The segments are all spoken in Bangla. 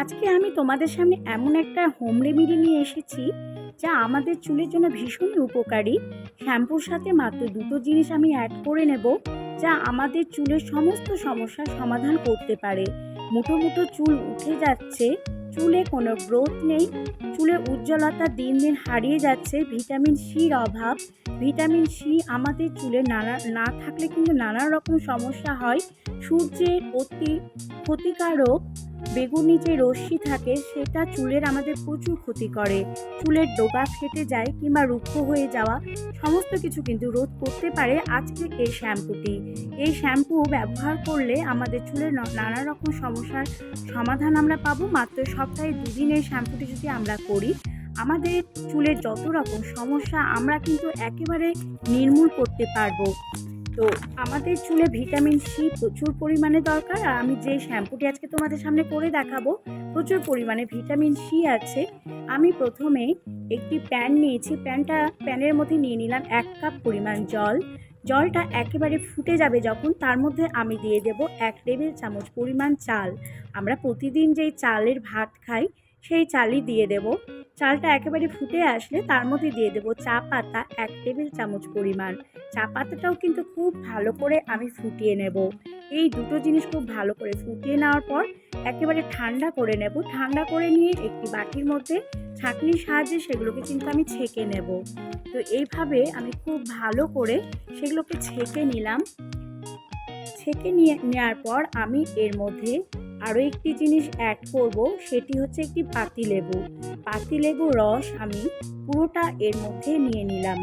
আজকে আমি তোমাদের সামনে এমন একটা হোম রেমেডি নিয়ে এসেছি, যা আমাদের চুলের জন্য ভীষণই উপকারী। শ্যাম্পুর সাথে মাত্র দুটো জিনিস আমি অ্যাড করে নেব, যা আমাদের চুলের সমস্ত সমস্যার সমাধান করতে পারে। মুঠো মুঠো চুল উঠে যাচ্ছে, চুলে কোনো গ্রোথ নেই, চুলের উজ্জ্বলতা দিন দিন হারিয়ে যাচ্ছে ভিটামিন সির অভাব। ভিটামিন সি আমাদের চুলে নানা, না থাকলে কিন্তু নানা রকম সমস্যা হয়। সূর্যের অতি ক্ষতিকারক বেগুনি যে রশ্মি থাকে, সেটা চুলের আমাদের প্রচুর ক্ষতি করে। চুলের ডোগা ফেটে যায় কিংবা রুক্ষ হয়ে যাওয়া, সমস্ত কিছু কিন্তু রোধ করতে পারে আজকে এই শ্যাম্পুটি এই শ্যাম্পু ব্যবহার করলে আমাদের চুলের নানা রকম সমস্যার সমাধান আমরা পাবো। মাত্র সপ্তাহে দুদিন এই শ্যাম্পুটি যদি আমরা করি, আমাদের চুলের যত রকম সমস্যা আমরা কিন্তু একেবারে নির্মূল করতে পারব। তো আমাদের চুলে ভিটামিন সি প্রচুর পরিমাণে দরকার। আর আমি যে শ্যাম্পুটি আজকে তোমাদের সামনে করে দেখাবো, প্রচুর পরিমাণে ভিটামিন সি আছে। আমি প্রথমে একটি প্যান নিয়েছি। প্যানটা, প্যানের মধ্যে নিয়ে নিলাম এক কাপ পরিমাণ জল। জলটা একেবারে ফুটে যাবে যখন, তার মধ্যে আমি দিয়ে দেব এক টেবিল চামচ পরিমাণ চাল। আমরা প্রতিদিন যেই চালের ভাত খাই সেই চালই দিয়ে দেব। চালটা একেবারে ফুটে আসলে তার মধ্যে দিয়ে দেব চা পাতা এক টেবিল চামচ পরিমাণ। চা পাতাটাও কিন্তু খুব ভালো করে আমি ফুটিয়ে নেব। এই দুটো জিনিস খুব ভালো করে ফুটিয়ে নেওয়ার পর একেবারে ঠান্ডা করে নেব। ঠান্ডা করে নিয়ে একটি বাটির মধ্যে ছাঁকনির সাহায্যে সেগুলোকে কিন্তু আমি ছেঁকে নেব। তো এইভাবে আমি খুব ভালো করে সেগুলোকে ছেঁকে নিলাম। ছেঁকে নিয়ে নেওয়ার পর আমি এর মধ্যে আরও একটি জিনিস অ্যাড করব, সেটি হচ্ছে একটি পাতিলেবু পাতিলেবু রস আমি পুরোটা এর মধ্যে নিয়ে নিলাম।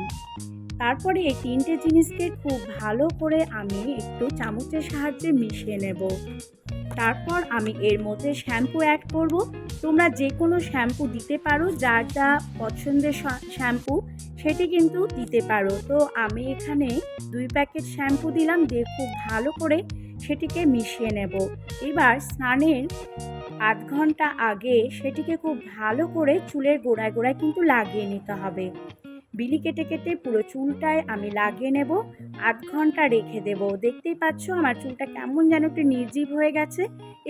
তারপরে এই তিনটে জিনিসকে খুব ভালো করে আমি একটু চামচের সাহায্যে মিশিয়ে নেব। তারপর আমি এর মধ্যে শ্যাম্পু অ্যাড করব। তোমরা যে কোনো শ্যাম্পু দিতে পারো, যার যা পছন্দের শ্যাম্পু, সেটি কিন্তু দিতে পারো। তো আমি এখানে দুই প্যাকেট শ্যাম্পু দিলাম, দিয়ে খুব ভালো করে সেটিকে মিশিয়ে নেব। এবার স্নানের আধ ঘণ্টা আগে সেটিকে খুব ভালো করে চুলের গোড়ায় গোড়ায় কিন্তু লাগিয়ে নিতে হবে। বিলি কেটে কেটে পুরো চুলটায় আমি লাগিয়ে নেব, আধ ঘণ্টা রেখে দেব। দেখতেই পাচ্ছ আমার চুলটা কেমন যেন একটু নির্জীব হয়ে গেছে।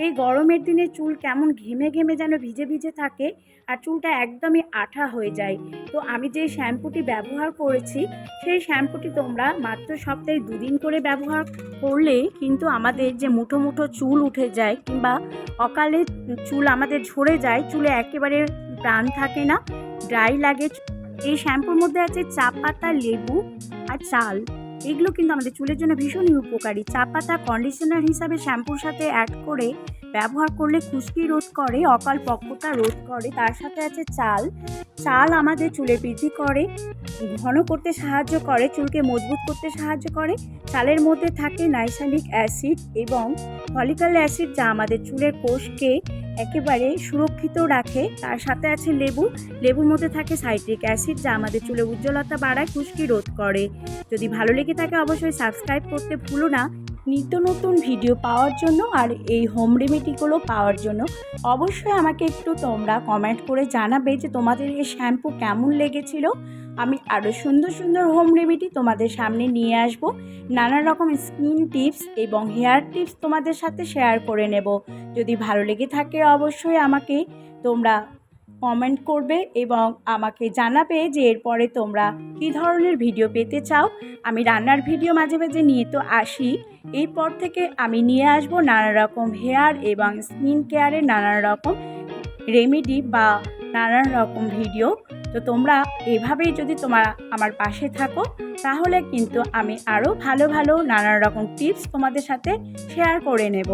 এই গরমের দিনে চুল কেমন ঘেমে ঘেমে যেন ভিজে ভিজে থাকে আর চুলটা একদমই আঠা হয়ে যায়। তো আমি যে শ্যাম্পুটি ব্যবহার করেছি, সেই শ্যাম্পুটি তোমরা মাত্র সপ্তাহে দুদিন করে ব্যবহার করলে কিন্তু আমাদের যে মুঠো মুঠো চুল উঠে যায় কিংবা অকালে চুল আমাদের ঝরে যায়, চুলে একেবারে প্রাণ থাকে না ড্রাই লাগে। এই শ্যাম্পুর মধ্যে আছে চা পাতা লেবু আর চাল। এগুলো কিন্তু আমাদের চুলের জন্য ভীষণই উপকারী। চা পাতা কন্ডিশনার হিসাবে শ্যাম্পুর সাথে অ্যাড করে ব্যবহার করলে খুশকি রোধ করে, অকাল পক্কতা রোধ করে। তার সাথে আছে চাল। চাল আমাদের চুলে বৃদ্ধি করে, ঘন করতে সাহায্য করে, চুলকে মজবুত করতে সাহায্য করে। চালের মধ্যে থাকে নাইসালিক অ্যাসিড এবং ফলিকাল অ্যাসিড যা আমাদের চুলের কোষকে একেবারে সুরক্ষিত রাখে। তার সাথে আছে লেবু। লেবুর মধ্যে থাকে সাইট্রিক অ্যাসিড যা আমাদের চুলে উজ্জ্বলতা বাড়ায়, খুশকি রোধ করে। যদি ভালো লেগে থাকে, অবশ্যই সাবস্ক্রাইব করতে ভুলো না। নিত্য নতুন ভিডিও পাওয়ার জন্য আর এই হোম রেমেডিগুলো পাওয়ার জন্য অবশ্যই আমাকে একটু তোমরা কমেন্ট করে জানাবে যে তোমাদের এই শ্যাম্পু কেমন লেগেছিল। আমি আরও সুন্দর সুন্দর হোম রেমেডি তোমাদের সামনে নিয়ে আসব। নানা রকম স্কিন টিপস এবং হেয়ার টিপস তোমাদের সাথে শেয়ার করে নেব। যদি ভালো লেগে থাকে অবশ্যই আমাকে তোমরা কমেন্ট করবে এবং আমাকে জানাবে যে এরপরে তোমরা কী ধরনের ভিডিও পেতে চাও। আমি রান্নার ভিডিও মাঝে মাঝে নিয়ে তো আসি। এরপর থেকে আমি নিয়ে আসব নানা রকম হেয়ার এবং স্কিন কেয়ারের নানা রকম রেমেডি বা নানান রকম ভিডিও। তো তোমরা এভাবেই যদি তোমার, আমার পাশে থাকো, তাহলে কিন্তু আমি আরও ভালো ভালো নানান রকম টিপস তোমাদের সাথে শেয়ার করে নেব।